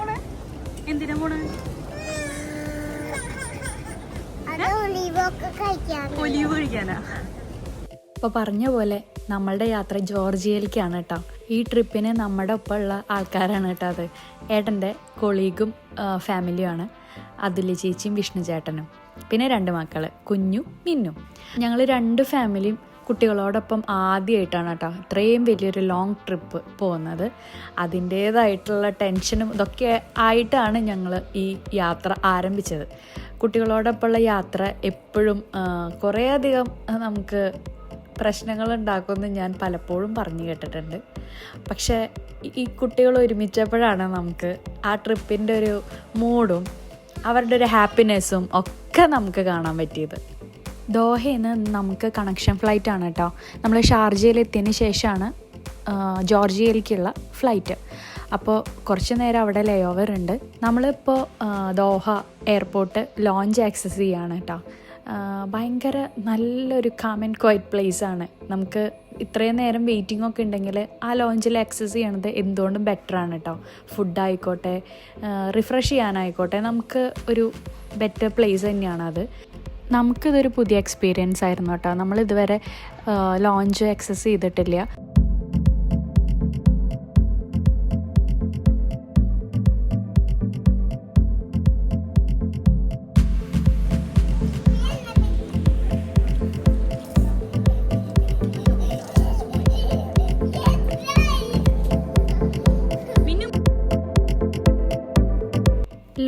പോണേ എന്തിനാ പോണേ ഒലിവ് കഴിക്കാനാ? അപ്പോൾ പറഞ്ഞ പോലെ നമ്മളുടെ യാത്ര ജോർജിയയിലേക്കാണ് കേട്ടോ. ഈ ട്രിപ്പിന് നമ്മുടെ ഒപ്പമുള്ള ആൾക്കാരാണ് കേട്ടോ അത്. ഏട്ടന്റെ കൊളീഗും ഫാമിലിയുമാണ്. അതുല്യ ചേച്ചിയും വിഷ്ണു ചേട്ടനും. പിന്നെ രണ്ട് മക്കൾ കുഞ്ഞു മിന്നു. ഞങ്ങൾ രണ്ട് ഫാമിലിയും കുട്ടികളോടൊപ്പം ആദ്യമായിട്ടാണ് കേട്ടോ ഇത്രയും വലിയൊരു ലോങ് ട്രിപ്പ് പോകുന്നത്. അതിന്റേതായിട്ടുള്ള ടെൻഷനും ഇതൊക്കെ ആയിട്ടാണ് ഞങ്ങൾ ഈ യാത്ര ആരംഭിച്ചത്. കുട്ടികളോടൊപ്പമുള്ള യാത്ര എപ്പോഴും കുറേയധികം നമുക്ക് പ്രശ്നങ്ങൾ ഉണ്ടാക്കുമെന്ന് ഞാൻ പലപ്പോഴും പറഞ്ഞു കേട്ടിട്ടുണ്ട്. പക്ഷേ ഈ- കുട്ടികൾ ഒരുമിച്ചപ്പോഴാണ് നമുക്ക് ആ ട്രിപ്പിന്റെ ഒരു മൂഡും അവരുടെ ഒരു ഹാപ്പിനെസ്സും ഒക്കെ നമുക്ക് കാണാൻ പറ്റിയത്. ദോഹയിൽ നിന്ന് നമുക്ക് കണക്ഷൻ ഫ്ലൈറ്റ് ആണ് കേട്ടോ നമ്മൾ ഷാർജയിൽ എത്തിയതിന് ശേഷമാണ് ജോർജിയയിലേക്കുള്ള ഫ്ലൈറ്റ് അപ്പോൾ കുറച്ച് നേരം അവിടെ ലേ ഓവർ ഉണ്ട് നമ്മളിപ്പോൾ ദോഹ എയർപോർട്ട് ലോഞ്ച് ആക്സസ് ചെയ്യാണ് കേട്ടോ ഭയങ്കര നല്ലൊരു കാം ആൻഡ് ക്വൈറ്റ് പ്ലേസ് ആണ്. നമുക്ക് ഇത്രയും നേരം വെയിറ്റിംഗ് ഒക്കെ ഉണ്ടെങ്കിൽ ആ ലോഞ്ചിൽ ആക്സസ് ചെയ്യണത് എന്തുകൊണ്ടും ആണ് കേട്ടോ ഫുഡ് ആയിക്കോട്ടെ റിഫ്രഷ് ചെയ്യാനായിക്കോട്ടെ നമുക്ക് ഒരു ബെറ്റർ പ്ലേസ് തന്നെയാണ് അത്. നമുക്കിതൊരു പുതിയ എക്സ്പീരിയൻസ് ആയിരുന്നു കേട്ടോ. നമ്മൾ ഇതുവരെ ലോഞ്ച് ആക്സസ് ചെയ്തിട്ടില്ല.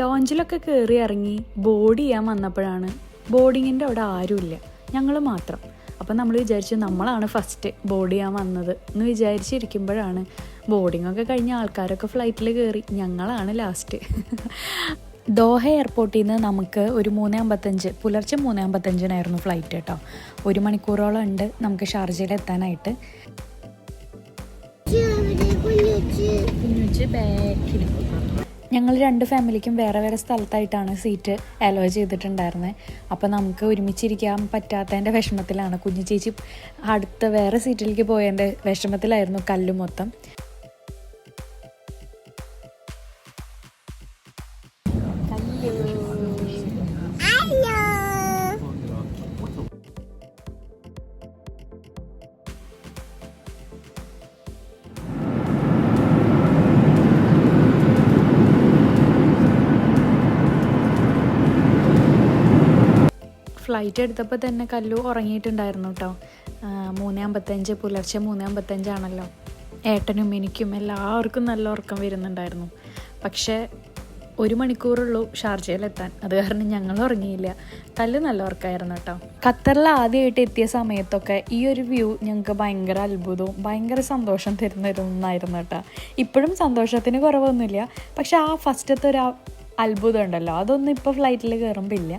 ലോഞ്ചിലൊക്കെ കയറി ഇറങ്ങി ബോർഡ് ചെയ്യാൻ വന്നപ്പോഴാണ് ബോർഡിങ്ങിന്റെ അവിടെ ആരുമില്ല. ഞങ്ങൾ മാത്രം. അപ്പം നമ്മൾ വിചാരിച്ചു നമ്മളാണ് ഫസ്റ്റ് ബോർഡ് ചെയ്യാൻ വന്നത് എന്ന് വിചാരിച്ചിരിക്കുമ്പോഴാണ് ബോർഡിങ്ങൊക്കെ കഴിഞ്ഞ ആൾക്കാരൊക്കെ ഫ്ലൈറ്റിൽ കയറി. ഞങ്ങളാണ് ലാസ്റ്റ്. ദോഹ എയർപോർട്ടിൽ നിന്ന് നമുക്ക് ഒരു മൂന്ന് അമ്പത്തഞ്ച് പുലർച്ചെ മൂന്ന് അമ്പത്തഞ്ചിനായിരുന്നു ഫ്ലൈറ്റ് കേട്ടോ. ഒരു മണിക്കൂറോളം ഉണ്ട് നമുക്ക് ഷാർജയിൽ എത്താനായിട്ട്. ബാക്കിൽ. ഞങ്ങൾ രണ്ട് ഫാമിലിക്കും വേറെ വേറെ സ്ഥലത്തായിട്ടാണ് സീറ്റ് അലോ ചെയ്തിട്ടുണ്ടായിരുന്നത് അപ്പോൾ നമുക്ക് ഒരുമിച്ചിരിക്കാൻ പറ്റാത്തതിന്റെ വിഷമത്തിലാണ് കുഞ്ഞു ചേച്ചി അടുത്ത വേറെ സീറ്റിലേക്ക് പോയതിന്റെ വിഷമത്തിലായിരുന്നു കല്ല് മൊത്തം. ഫ്ലൈറ്റ് എടുത്തപ്പോൾ തന്നെ കല്ലു ഉറങ്ങിയിട്ടുണ്ടായിരുന്നു കേട്ടോ മൂന്ന് അമ്പത്തഞ്ച് പുലർച്ചെ മൂന്ന് അമ്പത്തഞ്ചാണല്ലോ. ഏട്ടനും എനിക്കും എല്ലാവർക്കും നല്ല ഉറക്കം വരുന്നുണ്ടായിരുന്നു. പക്ഷേ ഒരു മണിക്കൂറുള്ളൂ ഷാർജയിലെത്താൻ. അത് കാരണം ഞങ്ങൾ ഉറങ്ങിയില്ല. കല്ല് നല്ല ഉറക്കായിരുന്നു കേട്ടോ ഖത്തറിൽ ആദ്യമായിട്ട് എത്തിയ സമയത്തൊക്കെ ഈ ഒരു വ്യൂ ഞങ്ങൾക്ക് ഭയങ്കര അത്ഭുതവും ഭയങ്കര സന്തോഷം തരുന്ന ഒരു ഒന്നായിരുന്നു കേട്ടോ ഇപ്പോഴും സന്തോഷത്തിന് കുറവൊന്നുമില്ല. പക്ഷെ ആ ഫസ്റ്റത്തെ ഒരു അത്ഭുതം ഉണ്ടല്ലോ. അതൊന്നും ഇപ്പോൾ ഫ്ലൈറ്റിൽ കയറുമ്പോൾ ഇല്ല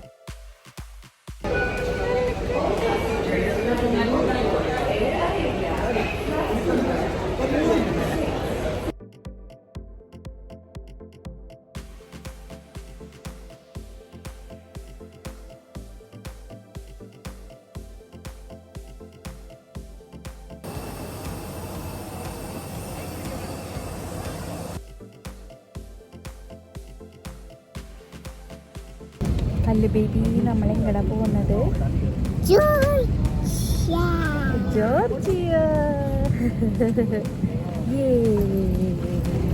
കല്ല് ബേബി പോകുന്നത് ജോർജിയ.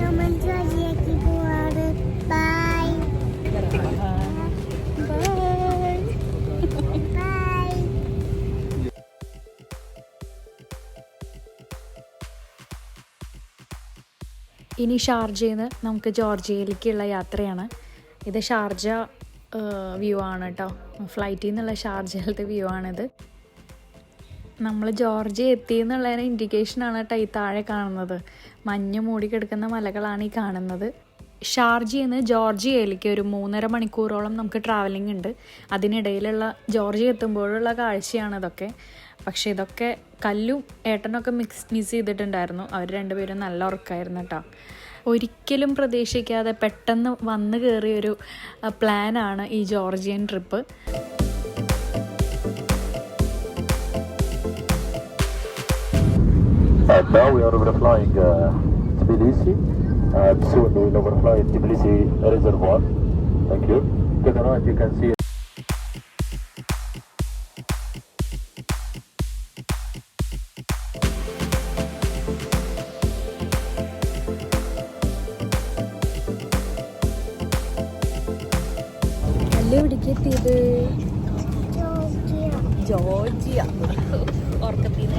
നമ്മൾ ബൈ. ബൈ. ഇനി ഷാർജയിൽ നിന്ന് നമുക്ക് ജോർജിയയിലേക്കുള്ള യാത്രയാണ്. ഇത് ഷാർജ വ്യൂ ആണ് കേട്ടോ. ഫ്ലൈറ്റിൽ നിന്നുള്ള ഷാർജയിലത്തെ വ്യൂ ആണിത് നമ്മൾ ജോർജി എത്തി എന്നുള്ളതിന് ഇൻഡിക്കേഷൻ ആണ് കേട്ടോ ഈ താഴെ കാണുന്നത്. മഞ്ഞ് മൂടി കിടക്കുന്ന മലകളാണ് ഈ കാണുന്നത്. ഷാർജയിൽ നിന്ന് ജോർജിയയിലേക്ക് ഒരു മൂന്നര മണിക്കൂറോളം നമുക്ക് ട്രാവലിംഗ് ഉണ്ട്. അതിനിടയിലുള്ള ജോർജി എത്തുമ്പോഴുള്ള കാഴ്ചയാണ് ഇതൊക്കെ. പക്ഷേ ഇതൊക്കെ കല്ലും ഏട്ടനൊക്കെ മിക്സ് മിസ് ചെയ്തിട്ടുണ്ടായിരുന്നു. അവർ രണ്ടുപേരും നല്ല ഉറക്കമായിരുന്നു കേട്ടോ. ഒരിക്കലും പ്രതീക്ഷിക്കാതെ പെട്ടെന്ന് വന്നു കയറിയൊരു പ്ലാനാണ് ഈ Georgian trip Uh, now we are overflying uh, Tbilisi and soon we will overfly Tbilisi Reservoir. Thank you. To you can see എവിടേക്ക് എത്തിയത് ജോർജിയ. ജോർജിയ ഉറക്കത്തിൽ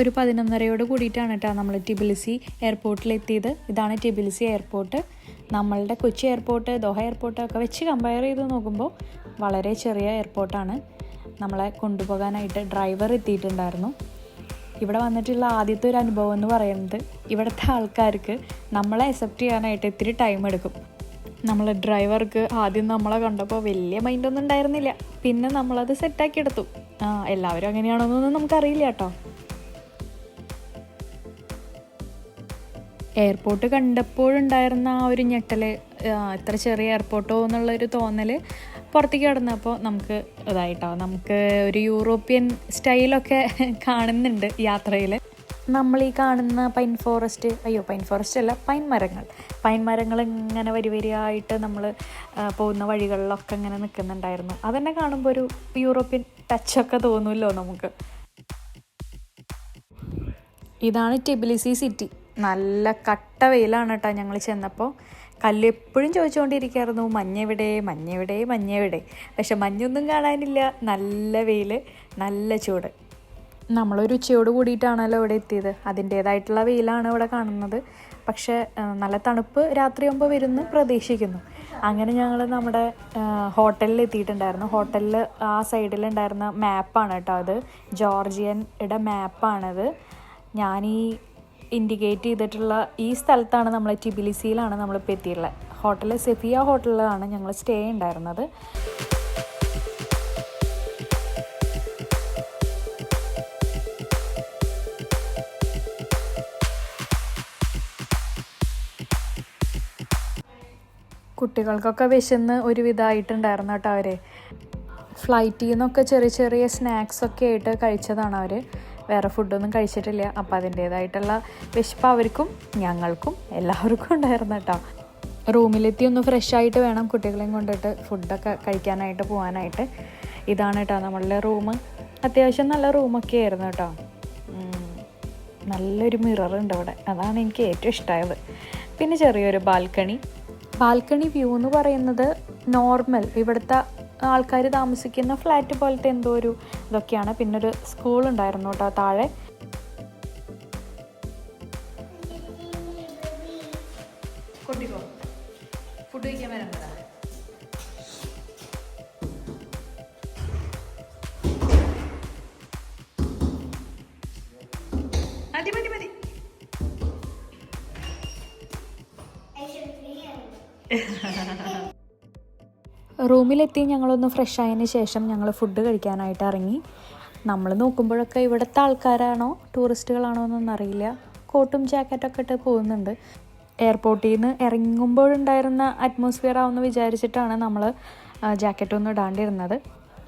ഒരു പതിനൊന്നരയോട് കൂടിയിട്ടാണ് കേട്ടോ നമ്മൾ ടിബിലിസി എയർപോർട്ടിലെത്തിയത്. ഇതാണ് ടിബിലിസി എയർപോർട്ട്. നമ്മളുടെ കൊച്ചി എയർപോർട്ട് ദോഹ എയർപോർട്ടൊക്കെ വെച്ച് കമ്പയർ ചെയ്ത് നോക്കുമ്പോൾ വളരെ ചെറിയ എയർപോർട്ടാണ്. നമ്മളെ കൊണ്ടുപോകാനായിട്ട് ഡ്രൈവർ എത്തിയിട്ടുണ്ടായിരുന്നു. ഇവിടെ വന്നിട്ടുള്ള ആദ്യത്തെ ഒരു അനുഭവം എന്ന് പറയുന്നത് ഇവിടുത്തെ ആൾക്കാർക്ക് നമ്മളെ അക്സെപ്റ്റ് ചെയ്യാനായിട്ട് ഇത്തിരി ടൈം എടുക്കും. നമ്മൾ ഡ്രൈവർക്ക് ആദ്യം നമ്മളെ കണ്ടപ്പോൾ വലിയ മൈൻഡൊന്നും ഉണ്ടായിരുന്നില്ല. പിന്നെ നമ്മളത് സെറ്റാക്കി എടുത്തു. ആ എല്ലാവരും അങ്ങനെയാണോന്നൊന്നും നമുക്കറിയില്ല കേട്ടോ എയർപോർട്ട് കണ്ടപ്പോഴുണ്ടായിരുന്ന ആ ഒരു ഞെട്ടൽ ഇത്ര ചെറിയ എയർപോർട്ടോ എന്നുള്ളൊരു തോന്നൽ പുറത്തേക്ക് കിടന്നപ്പോൾ നമുക്ക് ഇതായിട്ടോ നമുക്ക് ഒരു യൂറോപ്യൻ സ്റ്റൈലൊക്കെ കാണുന്നുണ്ട് യാത്രയിൽ നമ്മൾ ഈ കാണുന്ന പൈൻ ഫോറസ്റ്റ് അയ്യോ പൈൻ ഫോറസ്റ്റ് അല്ല പൈൻ മരങ്ങൾ. പൈൻ മരങ്ങൾ ഇങ്ങനെ വരി വരിയായിട്ട് നമ്മൾ പോകുന്ന വഴികളിലൊക്കെ ഇങ്ങനെ നിൽക്കുന്നുണ്ടായിരുന്നു. അതന്നെ കാണുമ്പോൾ ഒരു യൂറോപ്യൻ ടച്ചൊക്കെ തോന്നുമല്ലോ നമുക്ക്. ഇതാണ് ടെബിലിസി സിറ്റി. നല്ല കട്ട വെയിലാണ് കേട്ടോ ഞങ്ങൾ ചെന്നപ്പോൾ കല്ല് എപ്പോഴും ചോദിച്ചുകൊണ്ടിരിക്കുകയായിരുന്നു മഞ്ഞെവിടെ മഞ്ഞെവിടെ മഞ്ഞെവിടെ? പക്ഷെ മഞ്ഞൊന്നും കാണാനില്ല. നല്ല വെയിൽ നല്ല ചൂട്. നമ്മളൊരു ഉച്ചയോട് കൂടിയിട്ടാണല്ലോ ഇവിടെ എത്തിയത്. അതിന്റേതായിട്ടുള്ള വെയിലാണ് ഇവിടെ കാണുന്നത്. പക്ഷേ നല്ല തണുപ്പ് രാത്രിയാകുമ്പോൾ വരുന്നു പ്രതീക്ഷിക്കുന്നു. അങ്ങനെ ഞങ്ങൾ നമ്മുടെ ഹോട്ടലിൽ എത്തിയിട്ടുണ്ടായിരുന്നു. ഹോട്ടലിൽ ആ സൈഡിലുണ്ടായിരുന്ന മാപ്പാണ് കേട്ടോ അത്. ജോർജിയന്റെ മാപ്പാണത്. ഞാനീ ഇൻഡിക്കേറ്റ് ചെയ്തിട്ടുള്ള ഈ സ്ഥലത്താണ് നമ്മൾ ടിബിലിസിയിലാണ് നമ്മളിപ്പോൾ എത്തിയിട്ടുള്ളത് ഹോട്ടൽ സെഫിയ ഹോട്ടലിലാണ് ഞങ്ങൾ സ്റ്റേ ഉണ്ടായിരുന്നത്. കുട്ടികൾക്കൊക്കെ വിശന്ന് ഒരുവിധമായിട്ടുണ്ടായിരുന്നു കേട്ടോ അവർ ഫ്ലൈറ്റിൽ നിന്നൊക്കെ ചെറിയ ചെറിയ സ്നാക്സൊക്കെ ആയിട്ട് കഴിച്ചതാണ് അവർ വേറെ ഫുഡൊന്നും കഴിച്ചിട്ടില്ല. അപ്പോൾ അതിന്റേതായിട്ടുള്ള വിശപ്പ് അവർക്കും ഞങ്ങൾക്കും എല്ലാവർക്കും ഉണ്ടായിരുന്നു കേട്ടോ. റൂമിലെത്തി ഒന്ന് ഫ്രഷ് ആയിട്ട് വേണം കുട്ടികളെയും കൊണ്ടിട്ട് ഫുഡൊക്കെ കഴിക്കാനായിട്ട് പോകാനായിട്ട് ഇതാണ് കേട്ടോ നമ്മളുടെ റൂം. അത്യാവശ്യം നല്ല റൂമൊക്കെ ആയിരുന്നു കേട്ടോ. നല്ലൊരു മിറർ ഉണ്ട് ഇവിടെ അതാണ് എനിക്ക് ഏറ്റവും ഇഷ്ടമായത് പിന്നെ ചെറിയൊരു ബാൽക്കണി. ബാൽക്കണി വ്യൂ എന്ന് പറയുന്നത് നോർമൽ ഇവിടുത്തെ ആൾക്കാർ താമസിക്കുന്ന ഫ്ലാറ്റ് പോലത്തെ എന്തോ ഒരു ഇതൊക്കെയാണ്. പിന്നെ ഒരു സ്കൂൾ ഉണ്ടായിരുന്നു കേട്ടോ താഴെ. റൂമിലെത്തി ഞങ്ങളൊന്ന് ഫ്രഷ് ആയതിന് ശേഷം ഞങ്ങൾ ഫുഡ് കഴിക്കാനായിട്ട് ഇറങ്ങി. നമ്മൾ നോക്കുമ്പോഴൊക്കെ ഇവിടുത്തെ ആൾക്കാരാണോ ടൂറിസ്റ്റുകളാണോ എന്നൊന്നും അറിയില്ല. കോട്ടും ജാക്കറ്റൊക്കെ ഇട്ട് പോകുന്നുണ്ട്. എയർപോർട്ടിൽ നിന്ന് ഇറങ്ങുമ്പോഴുണ്ടായിരുന്ന അറ്റ്മോസ്ഫിയർ ആവുമെന്ന് വിചാരിച്ചിട്ടാണ് നമ്മൾ ജാക്കറ്റ് ജാക്കറ്റൊന്നും ഇടാണ്ടിരുന്നത്.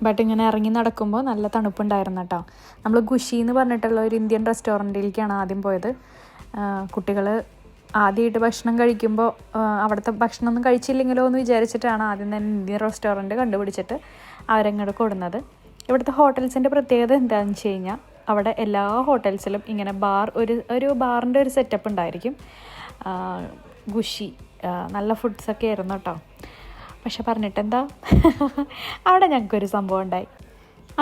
ബട്ട് ഇങ്ങനെ ഇറങ്ങി നടക്കുമ്പോൾ നല്ല തണുപ്പുണ്ടായിരുന്നു കേട്ടോ നമ്മൾ ഗുഷി എന്ന് പറഞ്ഞിട്ടുള്ള ഒരു ഇന്ത്യൻ റെസ്റ്റോറന്റിലേക്കാണ് ആദ്യം പോയത്. കുട്ടികൾ ആദ്യമായിട്ട് ഭക്ഷണം കഴിക്കുമ്പോൾ അവിടുത്തെ ഭക്ഷണമൊന്നും കഴിച്ചില്ലെങ്കിലോ എന്ന് വിചാരിച്ചിട്ടാണ് ആദ്യം തന്നെ ഇന്ത്യൻ റെസ്റ്റോറന്റ് കണ്ടുപിടിച്ചിട്ട് അവരങ്ങോട്ട് കൊടുന്നത്. ഇവിടുത്തെ ഹോട്ടൽസിന്റെ പ്രത്യേകത എന്താണെന്ന് വെച്ച് കഴിഞ്ഞാൽ അവിടെ എല്ലാ ഹോട്ടൽസിലും ഇങ്ങനെ ബാർ ഒരു ഒരു ബാറിന്റെ ഒരു സെറ്റപ്പ് ഉണ്ടായിരിക്കും. ഗുഷി നല്ല ഫുഡ്സൊക്കെ ആയിരുന്നു കേട്ടോ. പക്ഷെ പറഞ്ഞിട്ടെന്താ അവിടെ ഞങ്ങൾക്കൊരു സംഭവം ഉണ്ടായി.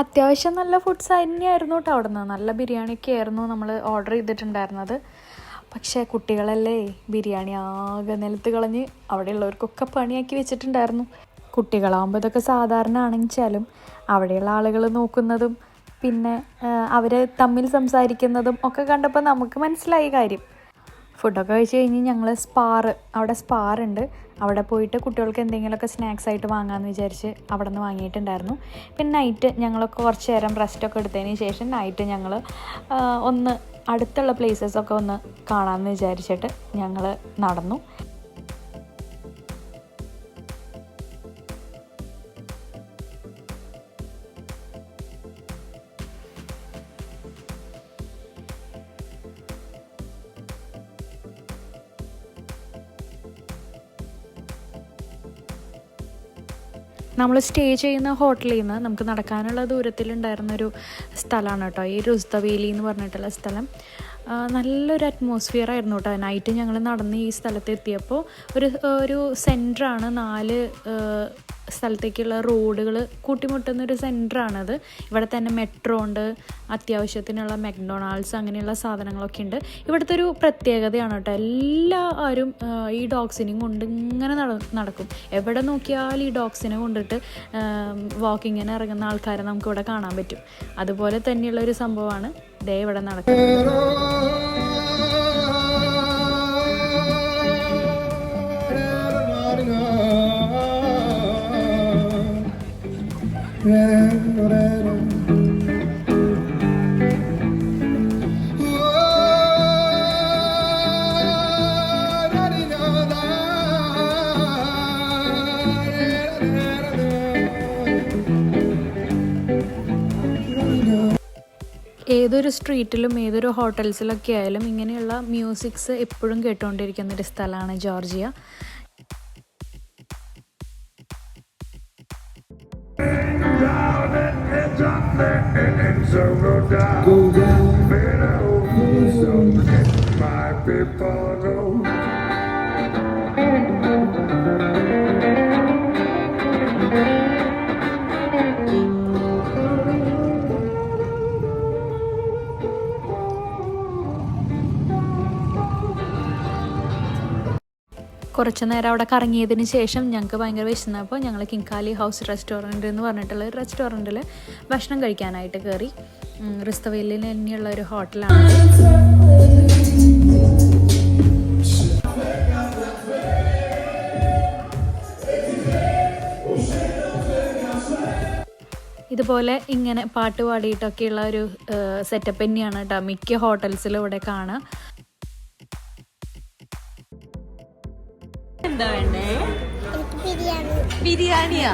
അത്യാവശ്യം നല്ല ഫുഡ്സ് തന്നെയായിരുന്നു കേട്ടോ അവിടെ നിന്ന് നല്ല ബിരിയാണിയൊക്കെ ആയിരുന്നു നമ്മൾ ഓർഡർ ചെയ്തിട്ടുണ്ടായിരുന്നത്. പക്ഷേ കുട്ടികളല്ലേ ബിരിയാണി ആകെ നിലത്ത് കളഞ്ഞ് അവിടെയുള്ളവർക്കൊക്കെ പണിയാക്കി വെച്ചിട്ടുണ്ടായിരുന്നു. കുട്ടികളാകുമ്പോൾ ഇതൊക്കെ സാധാരണ ആണെങ്കിലും അവിടെയുള്ള ആളുകൾ നോക്കുന്നതും പിന്നെ അവർ തമ്മിൽ സംസാരിക്കുന്നതും ഒക്കെ കണ്ടപ്പോൾ നമുക്ക് മനസ്സിലായി കാര്യം. ഫുഡൊക്കെ കഴിച്ച് കഴിഞ്ഞ് ഞങ്ങൾ സ്പാറ് അവിടെ സ്പാറുണ്ട്. അവിടെ പോയിട്ട് കുട്ടികൾക്ക് എന്തെങ്കിലുമൊക്കെ സ്നാക്സ് ആയിട്ട് വാങ്ങാമെന്ന് വിചാരിച്ച് അവിടെ നിന്ന് വാങ്ങിയിട്ടുണ്ടായിരുന്നു. പിന്നെ നൈറ്റ് ഞങ്ങളൊക്കെ കുറച്ച് നേരം റെസ്റ്റൊക്കെ എടുത്തതിന് ശേഷം നൈറ്റ് ഞങ്ങൾ ഒന്ന് അടുത്തുള്ള പ്ലേസസ് ഒക്കെ ഒന്ന് കാണാമെന്ന് വിചാരിച്ചിട്ട് ഞങ്ങൾ നടന്നു. നമ്മൾ സ്റ്റേ ചെയ്യുന്ന ഹോട്ടലിൽ നിന്ന് നമുക്ക് നടക്കാനുള്ള ദൂരത്തിലുണ്ടായിരുന്നൊരു സ്ഥലമാണ് കേട്ടോ. ഈ രുസ്തവേലി എന്ന് പറഞ്ഞിട്ടുള്ള സ്ഥലം. നല്ലൊരു അറ്റ്മോസ്ഫിയർ ആയിരുന്നു കേട്ടോ. നൈറ്റ് ഞങ്ങൾ നടന്ന് ഈ സ്ഥലത്ത് എത്തിയപ്പോൾ ഒരു ഒരു സെന്ററാണ് നാല് സ്ഥലത്തേക്കുള്ള റോഡുകൾ കൂട്ടിമുട്ടുന്ന ഒരു സെന്ററാണത് ഇവിടെ തന്നെ മെട്രോ ഉണ്ട് അത്യാവശ്യത്തിനുള്ള മെക്ഡൊണാൾഡ്സ് അങ്ങനെയുള്ള സാധനങ്ങളൊക്കെ ഉണ്ട്. ഇവിടുത്തെ ഒരു പ്രത്യേകതയാണ് കേട്ടോ എല്ലാവരും ഈ ഡോഗ്സിനെയും കൊണ്ട് ഇങ്ങനെ നട നടക്കും. എവിടെ നോക്കിയാലും ഈ ഡോഗ്സിനെ കൊണ്ടിട്ട് വാക്കിങ്ങിന് ഇറങ്ങുന്ന ആൾക്കാരെ നമുക്കിവിടെ കാണാൻ പറ്റും. അതുപോലെ തന്നെയുള്ള ഒരു സംഭവമാണ് ദേ ഇവിടെ നടക്കുന്നത്. ഏതൊരു സ്ട്രീറ്റിലും ഏതൊരു ഹോട്ടൽസിലൊക്കെ ആയാലും ഇങ്ങനെയുള്ള മ്യൂസിക്സ് എപ്പോഴും കേട്ടുകൊണ്ടിരിക്കുന്ന ഒരു സ്ഥലമാണ് ജോർജിയ. Go. കുറച്ച് നേരം അവിടെ കറങ്ങിയതിന് ശേഷം ഞങ്ങൾക്ക് ഭയങ്കര വിശന്നപ്പോൾ ഞങ്ങൾ കിങ്കാലി ഹൗസ് റെസ്റ്റോറന്റ് എന്ന് പറഞ്ഞിട്ടുള്ള ഒരു റെസ്റ്റോറന്റിൽ ഭക്ഷണം കഴിക്കാനായിട്ട് കയറി റിസ്തവേലിൽ തന്നെയുള്ള ഒരു ഹോട്ടലാണ്. ഇതുപോലെ ഇങ്ങനെ പാട്ട് പാടിയിട്ടൊക്കെയുള്ള ഒരു സെറ്റപ്പ് തന്നെയാണ് കേട്ടോ മിക്ക ഹോട്ടൽസിലും ഇവിടെ കാണുക എന്താ വേണ്ടേ? ബിരിയാണി. ബിരിയാണിയാ?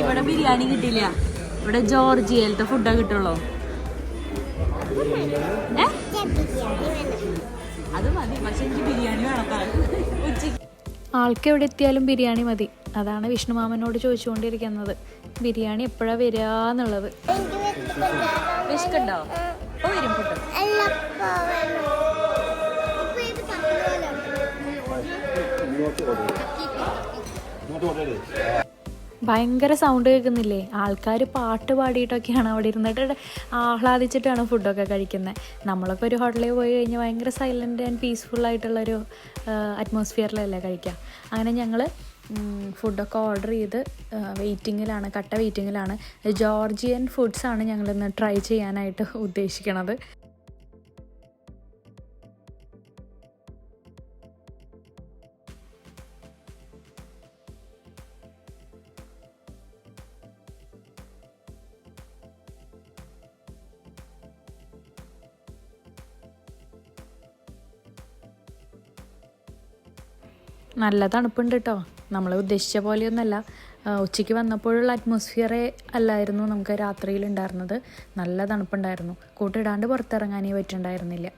ഇവിടെ ബിരിയാണി കിട്ടില്ല ഇവിടെ ജോർജിയയിലത്തെ ഫുഡാ കിട്ടുള്ളൂ? ബിരിയാണി വേണം അത് മതി പക്ഷെ എനിക്ക് ബിരിയാണി വേണം. ഉച്ചയ്ക്ക് ആൾക്ക് എവിടെ എത്തിയാലും ബിരിയാണി മതി. അതാണ് വിഷ്ണുമാമനോട് ചോദിച്ചുകൊണ്ടിരിക്കുന്നത്. ബിരിയാണി എപ്പോഴാ വരിക എന്നുള്ളത്. വിശക്കുണ്ടോ വരും ഫുഡ് ഭയങ്കര സൗണ്ട് കേൾക്കുന്നില്ലേ? ആൾക്കാർ പാട്ട് പാടിയിട്ടൊക്കെയാണ് അവിടെ ഇരുന്നിട്ട് ആഹ്ലാദിച്ചിട്ടാണ് ഫുഡൊക്കെ കഴിക്കുന്നത് നമ്മളൊക്കെ ഒരു ഹോട്ടലിൽ പോയി കഴിഞ്ഞാൽ ഭയങ്കര സൈലന്റ് ആൻഡ് പീസ്ഫുൾ ആയിട്ടുള്ളൊരു അറ്റ്മോസ്ഫിയറിലല്ലേ കഴിക്കാം. അങ്ങനെ ഞങ്ങൾ ഫുഡൊക്കെ ഓർഡർ ചെയ്ത് വെയിറ്റിങ്ങിലാണ് കട്ട വെയിറ്റിങ്ങിലാണ് ജോർജിയൻ ഫുഡ്സാണ് ഞങ്ങളിന്ന് ട്രൈ ചെയ്യാനായിട്ട് ഉദ്ദേശിക്കണത്. നല്ല തണുപ്പുണ്ട് കേട്ടോ നമ്മൾ ഉദ്ദേശിച്ച പോലെയൊന്നല്ല. ഉച്ചയ്ക്ക് വന്നപ്പോഴുള്ള അറ്റ്മോസ്ഫിയറേ അല്ലായിരുന്നു നമുക്ക് രാത്രിയിൽ ഉണ്ടായിരുന്നത് നല്ല തണുപ്പുണ്ടായിരുന്നു. കൂട്ടിടാണ്ട് പുറത്തിറങ്ങാനേ പറ്റുണ്ടായിരുന്നില്ല.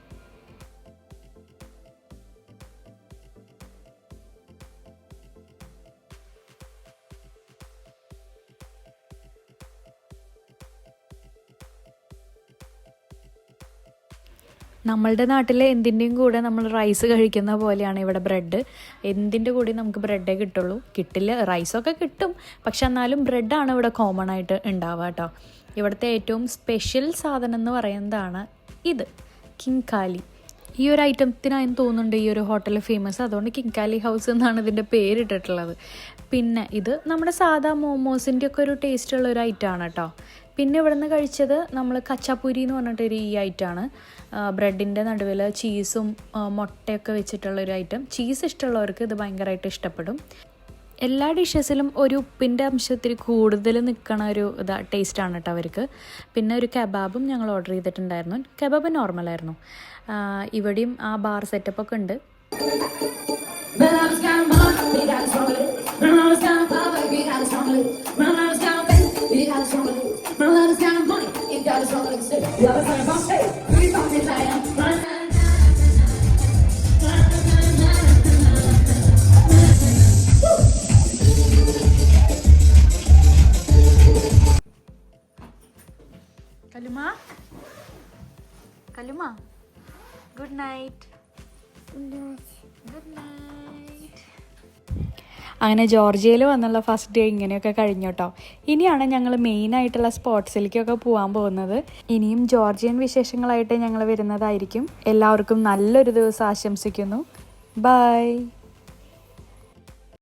നമ്മളുടെ നാട്ടിലെ എന്തിന്റെയും കൂടെ നമ്മൾ റൈസ് കഴിക്കുന്ന പോലെയാണ് ഇവിടെ ബ്രെഡ് എന്തിന്റെ കൂടെ നമുക്ക് ബ്രെഡേ കിട്ടുള്ളൂ. കിട്ടില്ല റൈസൊക്കെ കിട്ടും. പക്ഷെ എന്നാലും ബ്രെഡാണ് ഇവിടെ കോമൺ ആയിട്ട് ഉണ്ടാവുക കേട്ടോ. ഇവിടുത്തെ ഏറ്റവും സ്പെഷ്യൽ സാധനം എന്ന് പറയുന്നതാണ് ഇത് കിങ്കാലി. ഈ ഒരു ഐറ്റത്തിനായെന്ന് തോന്നുന്നുണ്ട് ഈ ഒരു ഹോട്ടൽ ഫേമസ് അതുകൊണ്ട് കിങ്കാലി ഹൗസ് എന്നാണ് ഇതിന്റെ പേരിട്ടിട്ടുള്ളത് പിന്നെ ഇത് നമ്മുടെ സാധാ മോമോസിന്റെ ഒക്കെ ഒരു ടേസ്റ്റ് ഉള്ള ഒരു ഐറ്റമാണ് കേട്ടോ. പിന്നെ ഇവിടുന്ന് കഴിച്ചത് നമ്മൾ കച്ചാപ്പൂരി എന്ന് പറഞ്ഞിട്ടൊരു ഈ ഐറ്റമാണ് ബ്രെഡിന്റെ നടുവിൽ ചീസും മുട്ടയൊക്കെ വെച്ചിട്ടുള്ള ഒരു ഐറ്റം ചീസ് ഇഷ്ടമുള്ളവർക്ക് ഇത് ഭയങ്കരമായിട്ട് ഇഷ്ടപ്പെടും എല്ലാ ഡിഷസിലും ഒരു ഉപ്പിന്റെ അംശം ഇത്തിരി കൂടുതൽ നിൽക്കണ ഒരു ഇതാ ടേസ്റ്റാണ് കേട്ടോ അവർക്ക് പിന്നെ ഒരു കബാബും ഞങ്ങൾ ഓർഡർ ചെയ്തിട്ടുണ്ടായിരുന്നു കബാബ് നോർമലായിരുന്നു ഇവിടെയും ആ ബാർ സെറ്റപ്പൊക്കെ ഉണ്ട് When I was down hard, we got a strong leg. When I was down power, we got a strong leg. When I was down faith, we got a strong leg. When I was down money, it got other side of songs in Thailand. അങ്ങനെ ജോർജിയയിൽ വന്നുള്ള first day ഇങ്ങനെയൊക്കെ കഴിഞ്ഞു കേട്ടോ ഇനിയാണ് ഞങ്ങൾ main ആയിട്ടുള്ള സ്പോർട്സിലേക്കൊക്കെ പോകാൻ പോകുന്നത്. ഇനിയും ജോർജിയൻ വിശേഷങ്ങളായിട്ട് ഞങ്ങൾ വരുന്നതായിരിക്കും. എല്ലാവർക്കും നല്ലൊരു ദിവസം ആശംസിക്കുന്നു. ബൈ